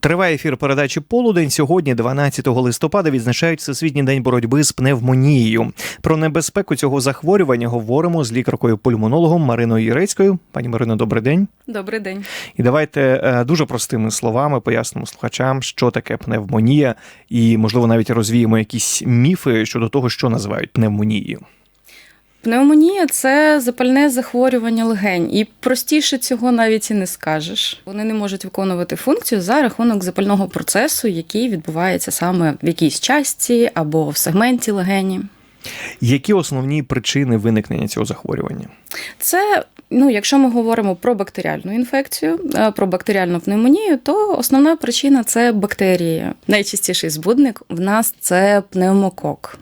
Триває ефір передачі Полудень. Сьогодні, 12 листопада, відзначають Всесвітній день боротьби з пневмонією. Про небезпеку цього захворювання говоримо з лікаркою-пульмонологом Мариною Єрецькою. Пані Марино, добрий день. Добрий день. І давайте е, дуже простими словами пояснимо слухачам, що таке пневмонія, і можливо навіть розвіємо якісь міфи щодо того, що називають пневмонією. Пневмонія це запальне захворювання легень, і простіше цього навіть і не скажеш. Вони не можуть виконувати функцію за рахунок запального процесу, який відбувається саме в якійсь частці або в сегменті легені. Які основні причини виникнення цього захворювання? Це, ну, якщо ми говоримо про бактеріальну інфекцію, е, про бактеріальну пневмонію, то основна причина це бактерії. Найчастіший збудник в нас це пневмокок.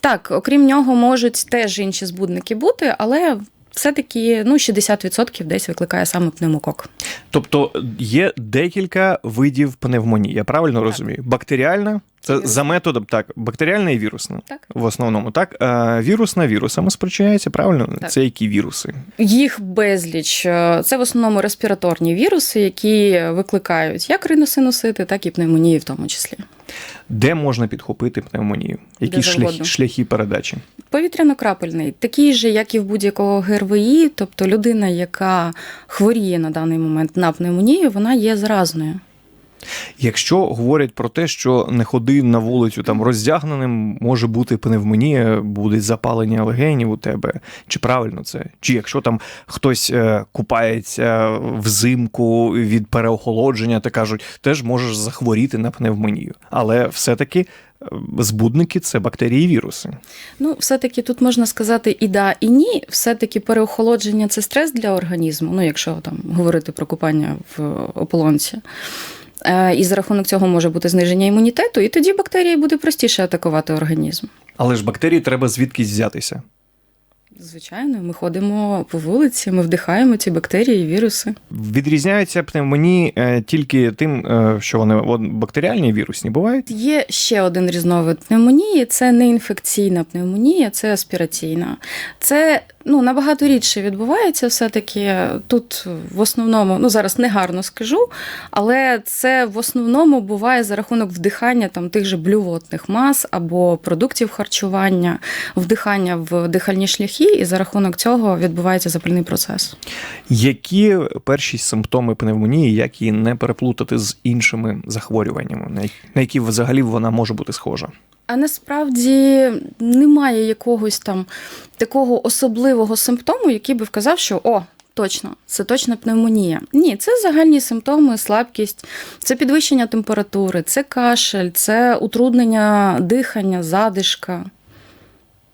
Так, окрім нього, можуть теж інші збудники бути, але все-таки ну, 60% десь викликає саме пневмокок. Тобто є декілька видів пневмонії, я правильно розумію? Бактеріальна це за методом так, бактеріальна і вірусна. Так. В основному так. А, вірусна вірусами спричиняється, правильно? Так. Це які віруси? Їх безліч. Е, Це в основному респіраторні віруси, які викликають як риносинусити, так і пневмонії в тому числі. Де можна підхопити пневмонію? Які шляхи, шляхи передачі? Повітряно-крапельний, такий же, як і в будь-якого ГРВІ, тобто людина, яка хворіє на даний момент на пневмонію, вона є заразною. Якщо говорять про те, що не ходи на вулицю там роздягненим, може бути пневмонія, буде запалення легенів у тебе. Чи правильно це? Чи якщо там хтось е, купається взимку від переохолодження, то кажуть, теж можеш захворіти на пневмонію. Але все-таки е, збудники це бактерії і віруси. Ну, все-таки тут можна сказати і да, і ні. Все-таки переохолодження це стрес для організму, ну якщо там говорити про купання в ополонці. Е, І за рахунок цього може бути зниження імунітету, і тоді бактерії буде простіше атакувати організм. Але ж бактерії треба звідкись взятися. Звичайно, ми ходимо по вулиці, ми вдихаємо ці бактерії віруси. Відрізняються пневмонії е, тільки тим, е, що вони бактеріальні вірусні бувають. Є ще один різновид пневмонії: це не інфекційна пневмонія, це аспіраційна. Це ну, набагато рідше відбувається все-таки. Тут в основному, ну зараз негарно скажу, але це в основному буває за рахунок вдихання там тих же блювотних мас або продуктів харчування, вдихання в дихальні шляхи, і за рахунок цього відбувається запальний процес. Які перші симптоми пневмонії, як її не переплутати з іншими захворюваннями, на які взагалі вона може бути схожа? А насправді немає якогось там такого особливого симптому, який би вказав, що о, точно, це точно пневмонія. Ні, це загальні симптоми, слабкість, це підвищення температури, це кашель, це утруднення дихання, задишка.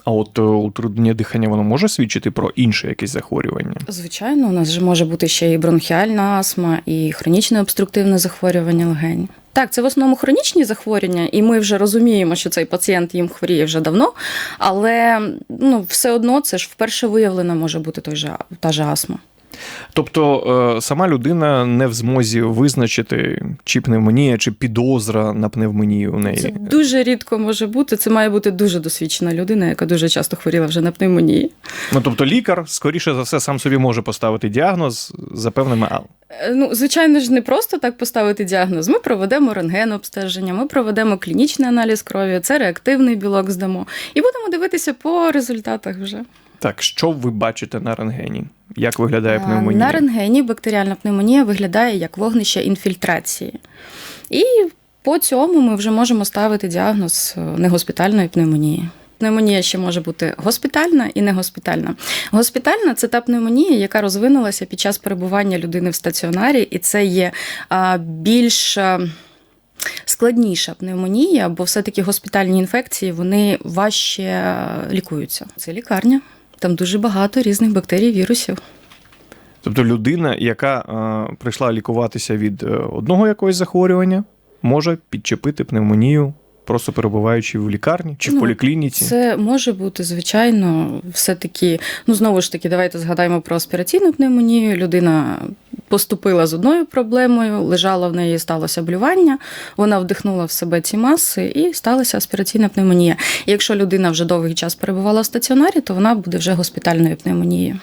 А от е, утруднення дихання воно може свідчити про інше якесь захворювання? Звичайно, у нас же може бути ще і бронхіальна астма, і хронічне обструктивне захворювання легень. Так, це в основному хронічні захворювання, і ми вже розуміємо, що цей пацієнт їм хворіє вже давно, але ну, все одно це ж вперше виявлена може бути той же, та же астма. Тобто е, сама людина не в змозі визначити, чи пневмонія, чи підозра на пневмонію у неї. Це дуже рідко може бути. Це має бути дуже досвідчена людина, яка дуже часто хворіла вже на пневмонії. Ну тобто лікар, скоріше за все, сам собі може поставити діагноз за певними а- Е, Ну, звичайно ж, не просто так поставити діагноз. Ми проведемо рентген-обстеження, ми проведемо клінічний аналіз крові, це реактивний білок здамо, і будемо дивитися по результатах вже. Так, що ви бачите на рентгені? Як виглядає пневмонія? На рентгені бактеріальна пневмонія виглядає як вогнище інфільтрації. І по цьому ми вже можемо ставити діагноз е, негоспітальної пневмонії. Пневмонія ще може бути госпітальна і негоспітальна. Госпітальна це та пневмонія, яка розвинулася під час перебування людини в стаціонарі, і це є більш складніша пневмонія, бо все-таки госпітальні інфекції вони важче е, лікуються. Це лікарня. Там дуже багато різних бактерій, вірусів. Тобто людина, яка е, прийшла лікуватися від е, одного якогось захворювання, може підчепити пневмонію, просто перебуваючи в лікарні чи в Ну, поліклініці. Це може бути, звичайно, все-таки. Ну, знову ж таки, давайте згадаємо про аспіраційну пневмонію. Людина поступила з одною проблемою, лежала в неї, сталося блювання, вона вдихнула в себе ці маси і сталася аспіраційна пневмонія. І якщо людина вже довгий час перебувала в стаціонарі, то вона буде вже госпітальною пневмонією.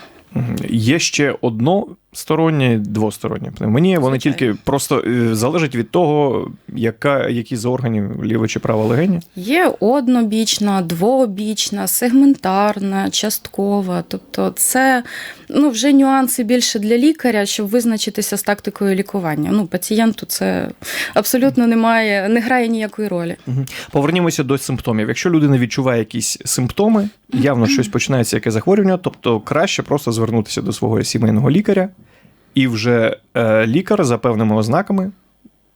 Є ще одно Одностороння, двостороння пневмонія. Вони тільки просто е, залежать від того, яка, які з органів ліве чи праве легені. Є однобічна, двообічна, сегментарна, часткова. Тобто, це ну, вже нюанси більше для лікаря, щоб визначитися з тактикою лікування. Ну, пацієнту це абсолютно немає, не грає ніякої ролі. Повернімося до симптомів. Якщо людина відчуває якісь симптоми, явно щось починається яке захворювання, тобто краще просто звернутися до свого сімейного лікаря, і вже е, лікар за певними ознаками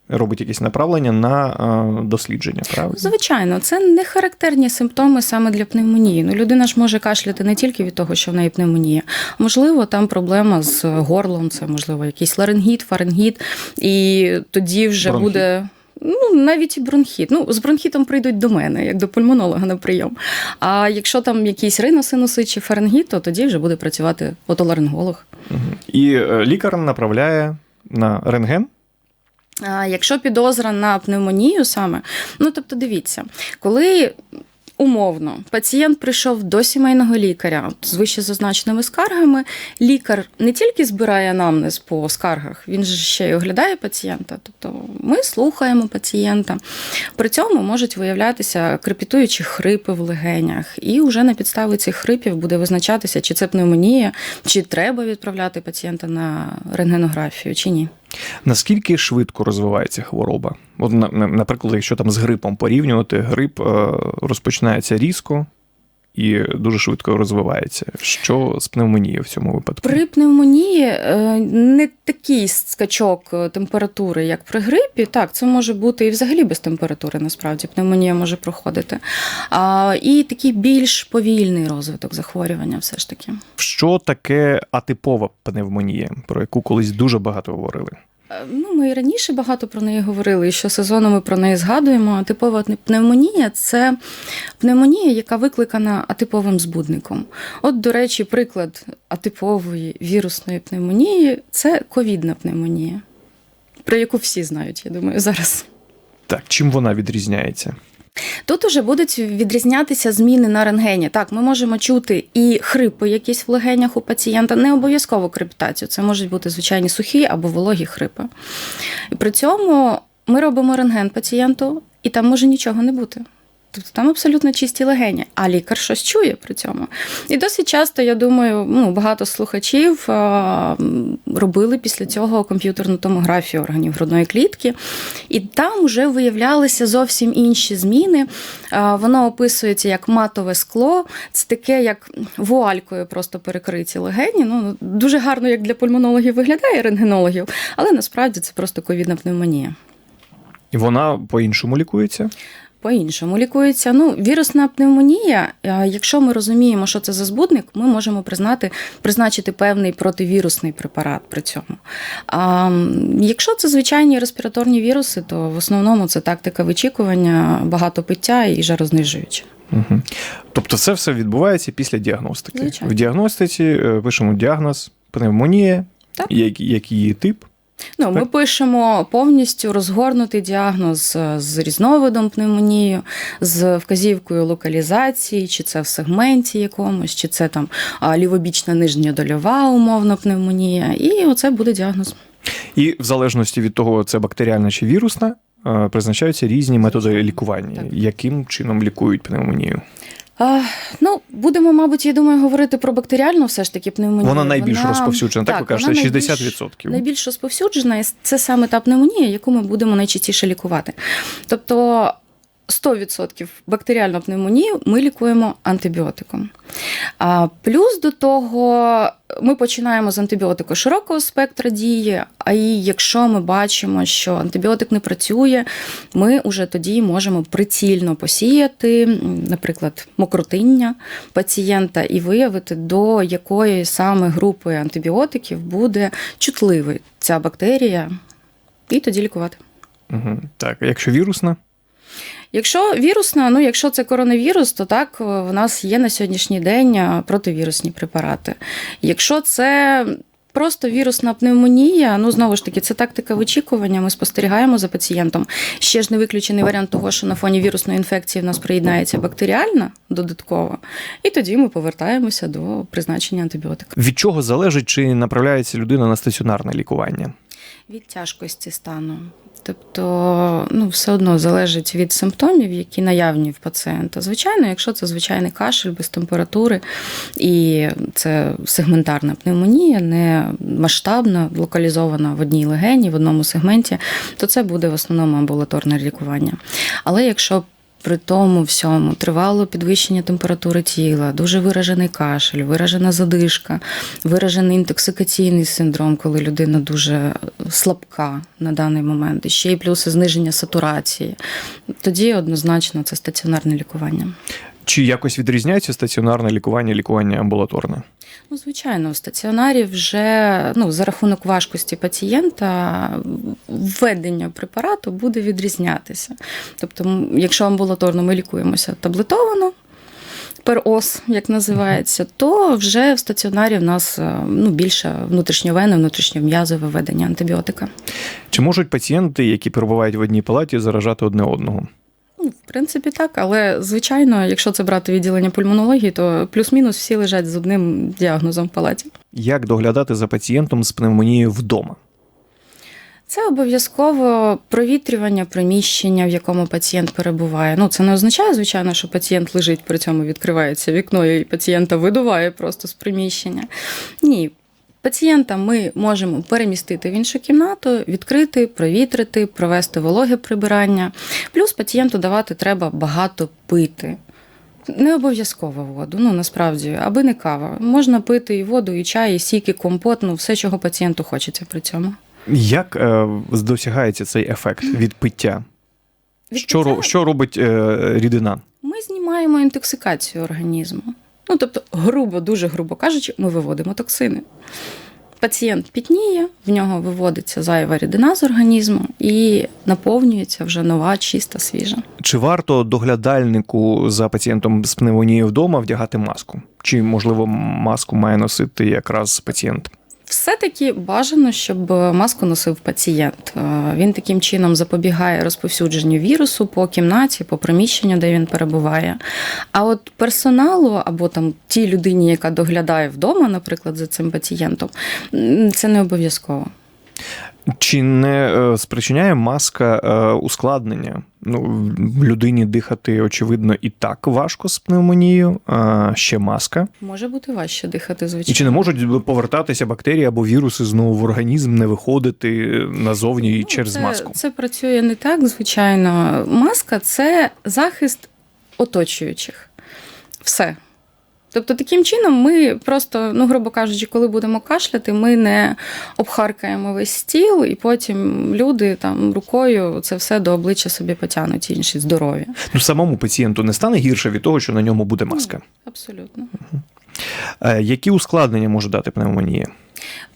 робить якісь направлення на е, дослідження. Правильно? Звичайно, це не характерні симптоми саме для пневмонії. Ну, людина ж може кашляти не тільки від того, що в неї пневмонія. Можливо, там проблема з горлом, це можливо якийсь ларингіт, фарингіт, і тоді вже Бронхіт. буде. Ну, навіть і бронхіт. Ну, з бронхітом прийдуть до мене, як до пульмонолога на прийом. А якщо там якісь риносинуси чи фарингіт, то тоді вже буде працювати отоларинголог. І е, лікар направляє на рентген. А Якщо підозра на пневмонію саме, ну тобто дивіться, коли умовно пацієнт прийшов до сімейного лікаря з вище зазначеними скаргами, лікар не тільки збирає анамнез по скаргах, він же ще й оглядає пацієнта. Тобто ми слухаємо пацієнта. При цьому можуть виявлятися крепітуючі хрипи в легенях, і вже на підставі цих хрипів буде визначатися, чи це пневмонія, чи треба відправляти пацієнта на рентгенографію, чи ні. Наскільки швидко розвивається хвороба? От, на- на- наприклад, якщо там з грипом порівнювати, грип е, розпочинається різко і дуже швидко розвивається. Що з пневмонією в цьому випадку? При пневмонії е, не такий скачок е, температури, як при грипі. Так, це може бути і взагалі без температури, насправді пневмонія може проходити. А, і такий більш повільний розвиток захворювання, все ж таки. Що таке атипова пневмонія, про яку колись дуже багато говорили? Е, Ну, ми і раніше багато про неї говорили, і що сезону ми про неї згадуємо. Атипова пневмонія це пневмонія, яка викликана атиповим збудником. От, до речі, приклад атипової вірусної пневмонії це ковідна пневмонія, про яку всі знають, я думаю, зараз. Так, чим вона відрізняється? Тут уже будуть відрізнятися зміни на рентгені. Так, ми можемо чути і хрипи якісь в легенях у пацієнта, не обов'язково криптацію. Це можуть бути звичайні сухі або вологі хрипи. І при цьому ми робимо рентген пацієнту, і там може нічого не бути. Тобто там абсолютно чисті легені, а лікар щось чує при цьому. І досить часто, я думаю, ну, багато слухачів робили після цього комп'ютерну томографію органів грудної клітки, і там вже виявлялися зовсім інші зміни. Воно описується як матове скло, це таке, як вуалькою просто перекриті легені. Ну, дуже гарно, як для пульмонологів виглядає рентгенологів, але насправді це просто ковідна пневмонія. І вона по-іншому лікується? По-іншому лікується. Ну, вірусна пневмонія. Якщо ми розуміємо, що це за збудник, ми можемо признати, призначити певний противірусний препарат при цьому. А якщо це звичайні респіраторні віруси, то в основному це тактика вичікування, багато пиття і жарознижуюча. Угу. Тобто це все відбувається після діагностики. Звичайно. В діагностиці е, пишемо діагноз пневмонія, Так. як- який її тип. Ну, ми пишемо повністю розгорнутий діагноз е, з різновидом пневмонії, з вказівкою локалізації, чи це в сегменті якомусь, чи це там лівобічна нижньодольова умовно пневмонія. І оце буде діагноз. І в залежності від того, це бактеріальна чи вірусна, е, призначаються різні методи лікування. Так. Яким чином лікують пневмонію? А, ну, будемо, мабуть, я думаю, говорити про бактеріальну все ж таки пневмонію. Вона найбільш розповсюджена, так, ви кажете, вона 60%. Найбільш розповсюджена, і це саме та пневмонія, яку ми будемо найчастіше лікувати. Тобто 100% бактеріальну пневмонію ми лікуємо антибіотиком. А плюс до того ми починаємо з антибіотику широкого спектра дії. А і якщо ми бачимо, що антибіотик не працює, ми вже тоді можемо прицільно посіяти, наприклад, мокротиння пацієнта і виявити, до якої саме групи антибіотиків буде чутливий ця бактерія, і тоді лікувати. Угу. Так, якщо вірусна, Якщо вірусна, ну якщо це коронавірус, то так в нас є на сьогоднішній день противірусні препарати. Якщо це Просто вірусна пневмонія, ну знову ж таки, це тактика вичікування. Ми спостерігаємо за пацієнтом. Ще ж не виключений варіант того, що на фоні вірусної інфекції в нас приєднається бактеріальна додатково, і тоді ми повертаємося до призначення антибіотика. Від чого залежить, чи направляється людина на стаціонарне лікування? Від тяжкості стану. Тобто, ну, все одно залежить від симптомів, які наявні в пацієнта. Звичайно, якщо це звичайний кашель без температури, і це сегментарна пневмонія, не масштабна, локалізована в одній легені, в одному сегменті, то це буде в основному амбулаторне лікування. Але якщо при тому всьому тривало підвищення температури тіла, дуже виражений кашель, виражена задишка, виражений інтоксикаційний синдром, коли людина дуже слабка на даний момент, і ще й плюси зниження сатурації. Тоді однозначно це стаціонарне лікування. Чи якось відрізняється стаціонарне лікування, лікування амбулаторне? Ну, звичайно, в стаціонарі вже ну, за рахунок важкості пацієнта введення препарату буде відрізнятися. Тобто, якщо амбулаторно ми лікуємося таблетовано, перос, як називається, то вже в стаціонарі в нас е, ну, більше внутрішньовене, внутрішньом'язове введення антибіотика. Чи можуть пацієнти, які перебувають в одній палаті, заражати одне одного? Ну, в принципі, так, але звичайно, якщо це брати відділення пульмонології, то плюс-мінус всі лежать з одним діагнозом в палаті. Як доглядати за пацієнтом з пневмонією вдома? Це обов'язково провітрювання приміщення, в якому пацієнт перебуває. Ну, це не означає, звичайно, що пацієнт лежить, при цьому відкривається вікно і пацієнта видуває просто з приміщення. Ні. Пацієнта ми можемо перемістити в іншу кімнату, відкрити, провітрити, провести вологе прибирання. Плюс пацієнту давати треба багато пити. Не обов'язково воду, ну насправді, аби не кава. Можна пити і воду, і чай, і сік, і компот, ну все, чого пацієнту хочеться при цьому. Як е, досягається цей ефект від пиття? Від Що, пиття що робить е, рідина? Ми знімаємо інтоксикацію організму. Ну, тобто, грубо, дуже грубо кажучи, ми виводимо токсини. Пацієнт пітніє, в нього виводиться зайва рідина з організму і наповнюється вже нова, чиста, свіжа. Чи варто доглядальнику за пацієнтом з пневмонією вдома вдягати маску? Чи, можливо, маску має носити якраз пацієнт? Все-таки бажано, щоб маску носив пацієнт. Е, Він таким чином запобігає розповсюдженню вірусу по кімнаті, по приміщенню, де він перебуває. А от персоналу або там тій людині, яка доглядає вдома, наприклад, за цим пацієнтом, це не обов'язково. Чи не е, спричиняє маска е, ускладнення? Ну, людині дихати, очевидно, і так важко з пневмонією, а ще маска. Може бути важче дихати, І звичайно. чи не можуть повертатися бактерії або віруси знову в організм, не виходити назовні Ну, через це, маску? Це працює не так, звичайно. Маска це захист оточуючих. Все. Тобто, таким чином, ми просто, ну, грубо кажучи, коли будемо кашляти, ми не обхаркаємо весь стіл, і потім люди там рукою це все до обличчя собі потягнуть інші здорові. Ну, самому пацієнту не стане гірше від того, що на ньому буде маска. Абсолютно. Угу. Які ускладнення може дати пневмонія?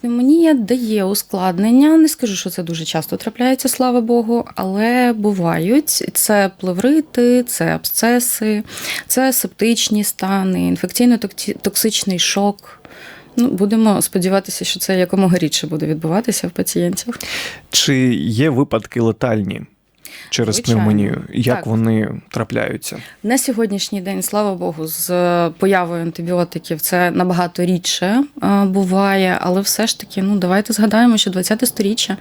Пневмонія дає ускладнення. Не скажу, що це дуже часто трапляється, слава Богу, але бувають. Це плеврити, це абсцеси, це септичні стани, інфекційно-токсичний шок. Ну, будемо сподіватися, що це якомога рідше буде відбуватися в пацієнтів. Чи є випадки летальні через Звичайно. пневмонію? Як Так. вони трапляються? На сьогоднішній день, слава Богу, з появою антибіотиків це набагато рідше е, буває, але все ж таки, ну давайте згадаємо, що 20-те сторіччя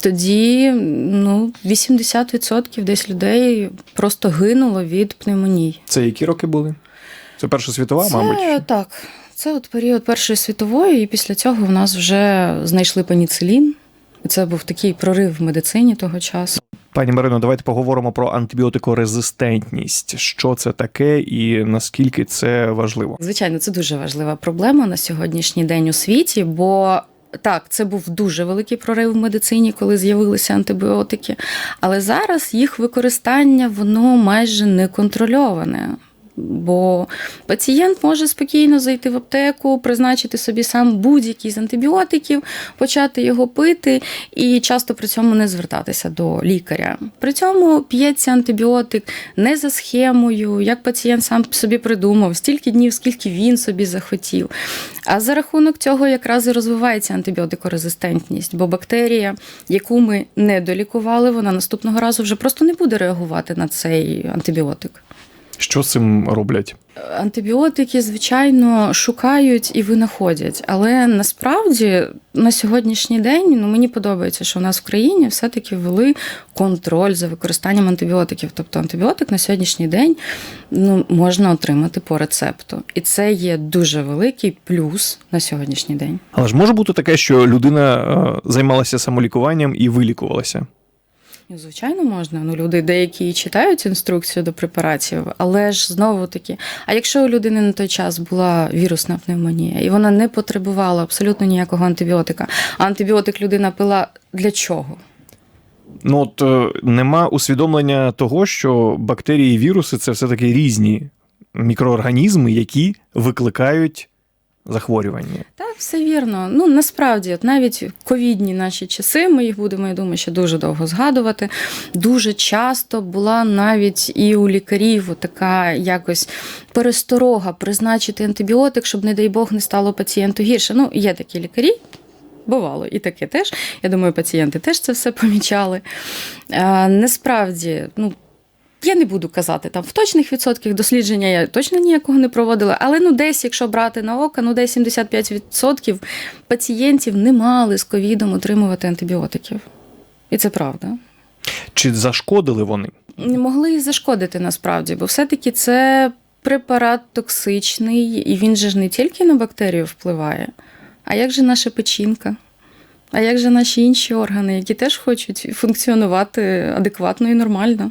тоді ну 80% десь людей просто гинуло від пневмонії. Це які роки були? Це Перша світова, це мабуть. так. Це от період Першої світової, і після цього в нас вже знайшли пеніцилін. Це був такий прорив в медицині того часу. Пані Марино, давайте поговоримо про антибіотикорезистентність. Що це таке і наскільки це важливо? Звичайно, це дуже важлива проблема на сьогоднішній день у світі, бо. Так, це був дуже великий прорив в медицині, коли з'явилися антибіотики. Але зараз їх використання воно майже не контрольоване. Бо пацієнт може спокійно зайти в аптеку, призначити собі сам будь-який з антибіотиків, почати його пити і часто при цьому не звертатися до лікаря. При цьому п'ється антибіотик не за схемою, як пацієнт сам собі придумав, стільки днів, скільки він собі захотів. А за рахунок цього якраз і розвивається антибіотикорезистентність, бо бактерія, яку ми не долікували, вона наступного разу вже просто не буде реагувати на цей антибіотик. Що з цим роблять? Антибіотики, звичайно, шукають і винаходять, але насправді на сьогоднішній день ну, мені подобається, що у нас в країні все-таки ввели контроль за використанням антибіотиків. Тобто антибіотик на сьогоднішній день ну, можна отримати по рецепту. І це є дуже великий плюс на сьогоднішній день. Але ж може бути таке, що людина е, займалася самолікуванням і вилікувалася. Ну, Звичайно, можна. Ну, люди деякі читають інструкцію до препаратів, але ж знову таки, а якщо у людини на той час була вірусна пневмонія, і вона не потребувала абсолютно ніякого антибіотика, а антибіотик людина пила для чого? Ну от е, нема усвідомлення того, що бактерії і віруси це все-таки різні мікроорганізми, які викликають захворювання. Так, все вірно. Ну насправді, от навіть ковідні наші часи, ми їх будемо, я думаю, ще дуже довго згадувати. Дуже часто була навіть і у лікарів така якось пересторога призначити антибіотик, щоб, не дай Бог, не стало пацієнту гірше. Ну, є такі лікарі. Бувало, і таке теж. Я думаю, пацієнти теж це все помічали. А, насправді, ну. Я не буду казати там в точних відсотках дослідження я точно ніякого не проводила, але ну десь, якщо брати на око, ну десь 75% пацієнтів не мали з ковідом отримувати антибіотиків. І це правда. Чи зашкодили вони? Не могли і зашкодити насправді, бо все-таки це препарат токсичний, і він же ж не тільки на бактерію впливає, а як же наша печінка? А як же наші інші органи, які теж хочуть функціонувати адекватно і нормально?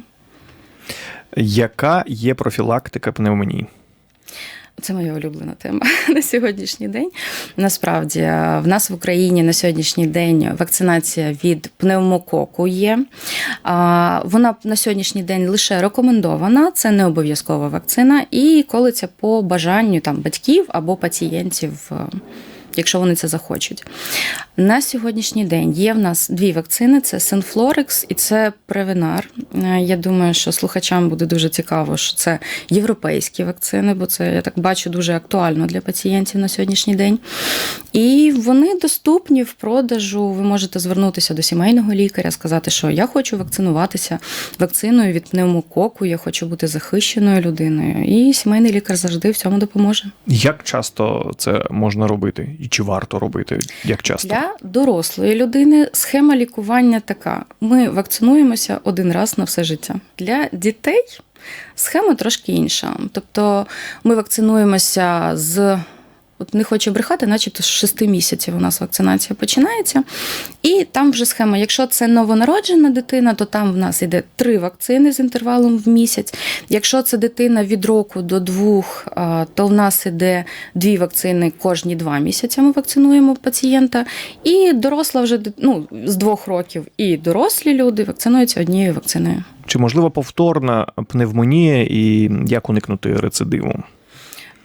Яка є профілактика пневмонії? Це моя улюблена тема на сьогоднішній день. Насправді, в нас в Україні на сьогоднішній день вакцинація від пневмококу є. Вона на сьогоднішній день лише рекомендована, це не обов'язкова вакцина, і колиться по бажанню там батьків або пацієнтів. Якщо вони це захочуть. На сьогоднішній день є в нас дві вакцини: це Сенфлорекс і це Превенар. Я думаю, що слухачам буде дуже цікаво, що це європейські вакцини, бо це я так бачу дуже актуально для пацієнтів на сьогоднішній день. І вони доступні в продажу. Ви можете звернутися до сімейного лікаря, сказати, що я хочу вакцинуватися вакциною від пневмококу, я хочу бути захищеною людиною. І сімейний лікар завжди в цьому допоможе. Як часто це можна робити? І чи варто робити? Як часто? Для дорослої людини схема лікування така: ми вакцинуємося один раз на все життя. Для дітей схема трошки інша. Тобто ми вакцинуємося з. От не хочу брехати, начебто з 6 місяців у нас вакцинація починається. І там вже схема, якщо це новонароджена дитина, то там в нас йде три вакцини з інтервалом в місяць. Якщо це дитина від року до двох, то в нас іде дві вакцини кожні два місяці. Ми вакцинуємо пацієнта. І доросла вже ну, з двох років, і дорослі люди вакцинуються однією вакциною. Чи можлива повторна пневмонія і як уникнути рецидиву?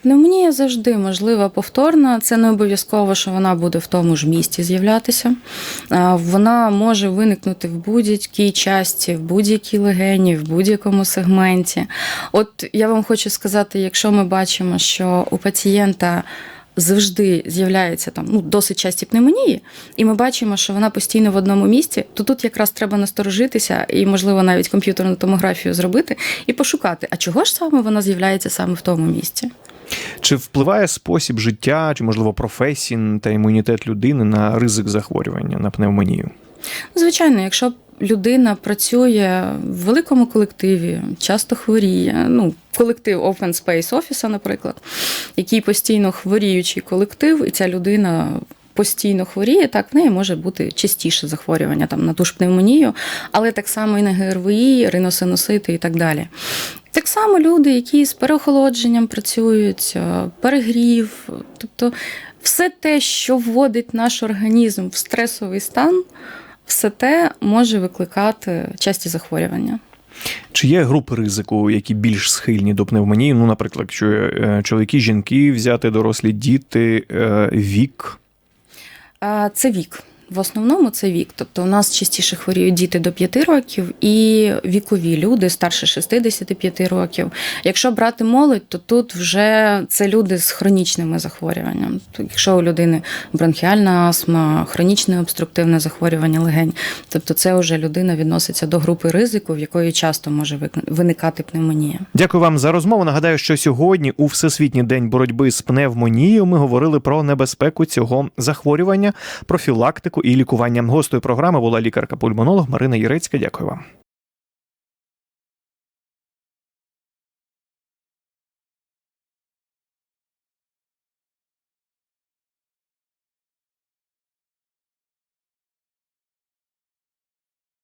Пневмонія завжди можлива повторна. Це не обов'язково, що вона буде в тому ж місці з'являтися. Вона може виникнути в будь-якій часті, в будь-якій легені, в будь-якому сегменті. От я вам хочу сказати, якщо ми бачимо, що у пацієнта завжди з'являється там ну, досить часті пневмонії, і ми бачимо, що вона постійно в одному місці, то тут якраз треба насторожитися і, можливо, навіть комп'ютерну томографію зробити і пошукати, а чого ж саме вона з'являється саме в тому місці. Чи впливає спосіб життя, чи, можливо, професії та імунітет людини на ризик захворювання на пневмонію? Звичайно, якщо людина працює в великому колективі, часто хворіє, ну, колектив Open Space Office, наприклад, який постійно хворіючий колектив, і ця людина. Постійно хворіє, так в неї може бути частіше захворювання там на ту ж пневмонію, але так само і на ГРВІ, риносиносити і так далі. Так само люди, які з переохолодженням працюють, е, перегрів, тобто все те, що вводить наш організм в стресовий стан, все те може викликати часті захворювання. Чи є групи ризику, які більш схильні до пневмонії? Ну, наприклад, якщо е, чоловіки, жінки взяти дорослі діти, е, вік. Це вік. В основному це вік. Тобто у нас частіше хворіють діти до 5 років і вікові люди старше 65 років. Якщо брати молодь, то тут вже це люди з хронічними захворюваннями. Якщо у людини бронхіальна астма, хронічне обструктивне захворювання легень, тобто це вже людина відноситься до групи ризику, в якої часто може виникати пневмонія. Дякую вам за розмову. Нагадаю, що сьогодні, у Всесвітній день боротьби з пневмонією, ми говорили про небезпеку цього захворювання, профілактику і лікування. Гостею програми була лікарка-пульмонолог Марина Єрецька. Дякую вам.